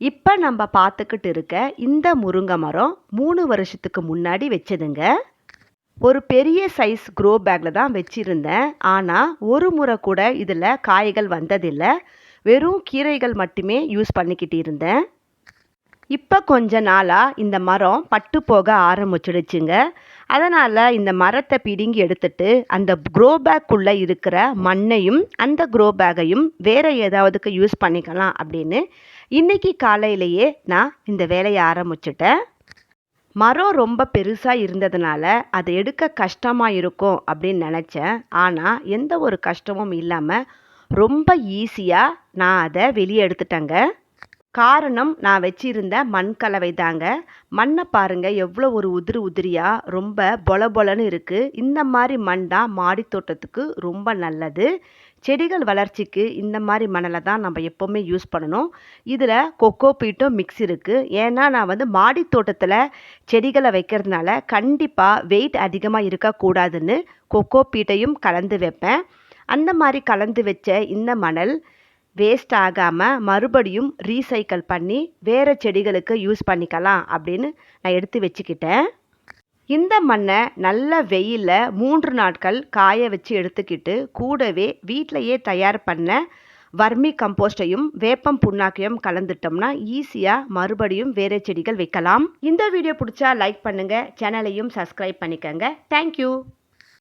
இப்போ நம்ம பார்த்துக்கிட்டு இருக்க இந்த முருங்கை மரம் மூணு வருஷத்துக்கு முன்னாடி வச்சதுங்க. ஒரு பெரிய சைஸ் க்ரோ பேக்கில் தான் வச்சுருந்தேன். ஆனால் ஒரு முறை கூட இதில் காய்கள் வந்ததில்லை. வெறும் கீரைகள் மட்டுமே யூஸ் பண்ணிக்கிட்டு இருந்தேன். இப்போ கொஞ்ச நாளாக இந்த மரம் பட்டு போக ஆரம்பிச்சிடுச்சுங்க. அதனால் இந்த மரத்தை பிடுங்கி எடுத்துட்டு அந்த க்ரோ பேக்குள்ளே இருக்கிற மண்ணையும் அந்த க்ரோ பேக்கையும் வேறு ஏதாவதுக்கு யூஸ் பண்ணிக்கலாம் அப்படின்னு இன்றைக்கி காலையிலேயே நான் இந்த வேலையை ஆரம்பிச்சிட்டேன். மரம் ரொம்ப பெருசாக இருந்ததுனால அதை எடுக்க கஷ்டமாக இருக்கும் அப்படின்னு நினச்சேன். ஆனால் எந்த ஒரு கஷ்டமும் இல்லாமல் ரொம்ப ஈஸியாக நான் அதை வெளியே எடுத்துட்டேங்க. காரணம் நான் வச்சிருந்த மண் கலவை தாங்க. மண்ணை பாருங்க எவ்வளோ ஒரு உதிரி உதிரியாக ரொம்ப பொல பொலன்னு இருக்குது இந்த மாதிரி மண் தான் மாடி தோட்டத்துக்கு ரொம்ப நல்லது. செடிகள் வளர்ச்சிக்கு இந்த மாதிரி மணலை தான் நம்ம எப்போவுமே யூஸ் பண்ணணும். இதில் கொக்கோ பீட்டும் மிக்ஸ் இருக்குது ஏன்னா நான் வந்து மாடி தோட்டத்தில் செடிகளை வைக்கிறதுனால கண்டிப்பாக வெயிட் அதிகமாக இருக்கக்கூடாதுன்னு கொக்கோ பீட்டையும் கலந்து வைப்பேன். அந்த மாதிரி கலந்து வச்ச இந்த மணல் வேஸ்ட் ஆகாமல் மறுபடியும் ரீசைக்கிள் பண்ணி வேறு செடிகளுக்கு யூஸ் பண்ணிக்கலாம் அப்படின்னு நான் எடுத்து வச்சுக்கிட்டேன். இந்த மண்ணை நல்ல வெயிலில் மூன்று நாட்கள் காய வச்சு எடுத்துக்கிட்டு கூடவே வீட்டிலையே தயார் பண்ண வர்மி கம்போஸ்டையும் வேப்பம் புண்ணாக்கையும் கலந்துட்டோம்னா ஈஸியாக மறுபடியும் வேறு செடிகள் வைக்கலாம். இந்த வீடியோ பிடிச்சா லைக் பண்ணுங்கள் சேனலையும் சப்ஸ்கிரைப் பண்ணிக்கோங்க. தேங்க்யூ